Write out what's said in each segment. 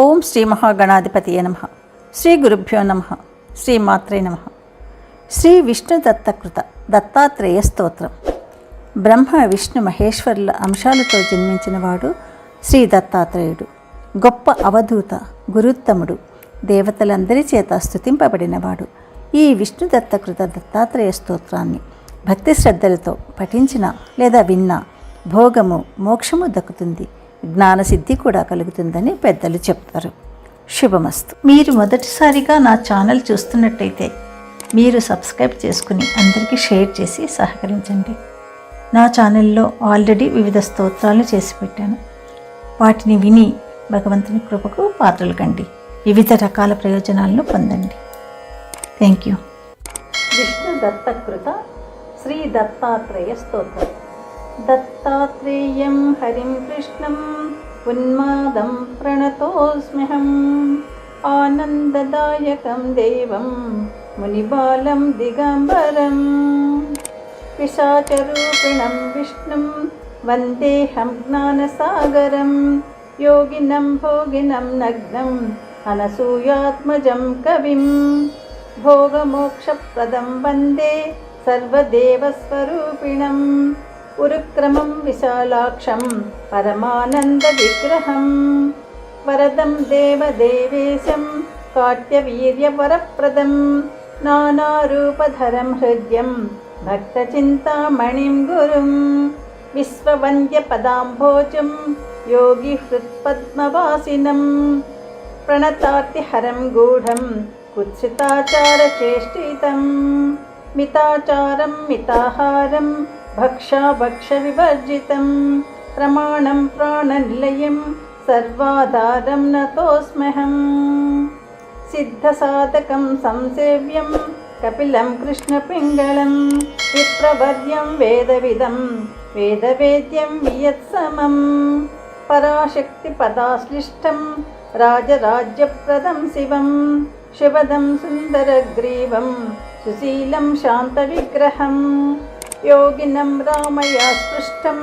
ఓం శ్రీ మహాగణాధిపతియే నమ. శ్రీ గురుభ్యో నమ. శ్రీ మాత్రే నమ. శ్రీ విష్ణు దత్తకృత దత్తాత్రేయ స్తోత్రం. బ్రహ్మ విష్ణు మహేశ్వరుల అంశాలతో జన్మించినవాడు శ్రీ దత్తాత్రేయుడు. గొప్ప అవధూత గురుత్తముడు దేవతలందరి చేత స్తుతింపబడినవాడు ఈ విష్ణు దత్తకృత దత్తాత్రేయ స్తోత్రాన్ని భక్తి శ్రద్ధలతో పఠించిన లేదా విన్నా భోగము మోక్షము దక్కుతుంది. జ్ఞానసిద్ధి కూడా కలుగుతుందని పెద్దలు చెప్తారు. శుభమస్తు. మీరు మొదటిసారిగా నా ఛానల్ చూస్తున్నట్టయితే మీరు సబ్స్క్రైబ్ చేసుకుని అందరికీ షేర్ చేసి సహకరించండి. నా ఛానల్లో ఆల్రెడీ వివిధ స్తోత్రాలు చేసి పెట్టాను. వాటిని విని భగవంతుని కృపకు పాత్రలు కండి. వివిధ రకాల ప్రయోజనాలను పొందండి. Thank you. విష్ణు దత్తకృత శ్రీ దత్తాత్రేయ స్తోత్రం. दत्तात्रेयं हरिं कृष्णम् उन्मादं प्रणतोऽस्म्यहम् आनन्ददायकं देवं मुनिबालं दिगम्बरम् पिशाचरूपिणं विष्णुं वन्देऽहं ज्ञानसागरं योगिनं भोगिनं नग्नम् अनसूयात्मजं कविं भोगमोक्षप्रदं वन्दे सर्वदेवस्वरूपिणम् उरुक्रमं विशालाक्षं परमानन्दविग्रहं वरदं देवदेवेशं काट्यवीर्यवरप्रदं नानारूपधरं हृद्यं भक्तचिन्तामणिं गुरुं विश्ववन्द्यपदाम्भोजं योगिहृत्पद्मवासिनं प्रणतार्तिहरं गूढं कुत्सिताचारचेष्टितं मिताचारं मिताहारं भक्षाभक्षविभर्जितं प्रमाणं प्राणनिलयं सर्वाधारं नतोऽस्म्यहम् सिद्धसाधकं संसेव्यं कपिलं कृष्णपिङ्गलं विप्रवर्यं वेदविदं वेदवेद्यं वियत्समं। पराशक्तिपदाश्लिष्टं राजराज्यप्रदं शिवं शिवदं सुन्दरग्रीवं सुशीलं शान्तविग्रहम्। योगिनं रामया स्पृष्टं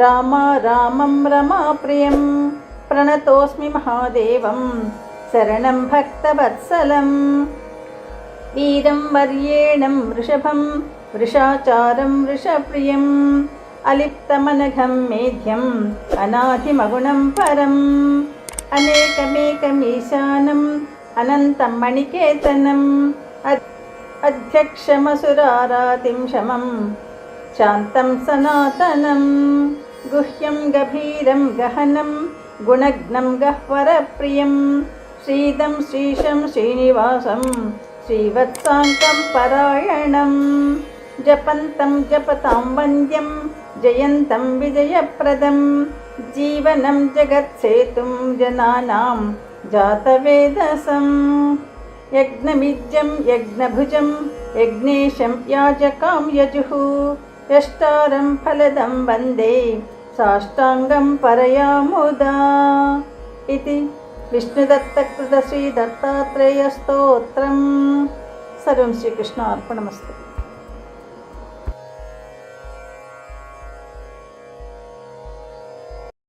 रामा रामं रमाप्रियं प्रणतोऽस्मि महादेवं शरणं भक्तवत्सलं वीरं वर्येणं वृषभं वृषाचारं वृषप्रियम् अलिप्तमनघं मेध्यम् अनाधिमगुणं परम् अनेकमेकमीशानम् अनन्तं मणिकेतनम् अध्यक्षमसुरारातिं शमं शान्तं सनातनं गुह्यं गभीरं गहनं गुणग्नं गह्वरप्रियं श्रीदं श्रीशं श्रीनिवासं श्रीवत्साङ्कं परायणं जपन्तं जपतां वन्द्यं जयन्तं विजयप्रदं जीवनं जगत्सेतुं जनानां जातवेदसं। यज्ञमिज्यं यज्ञभुजं यज्ञेशं याजकां यजुः यष्टारं फलदं वन्दे साष्टाङ्गं परयामुदा इति विष्णुदत्तकृतश्रीदत्तात्रेयस्तोत्रं सर्वं श्रीकृष्णार्पणमस्तु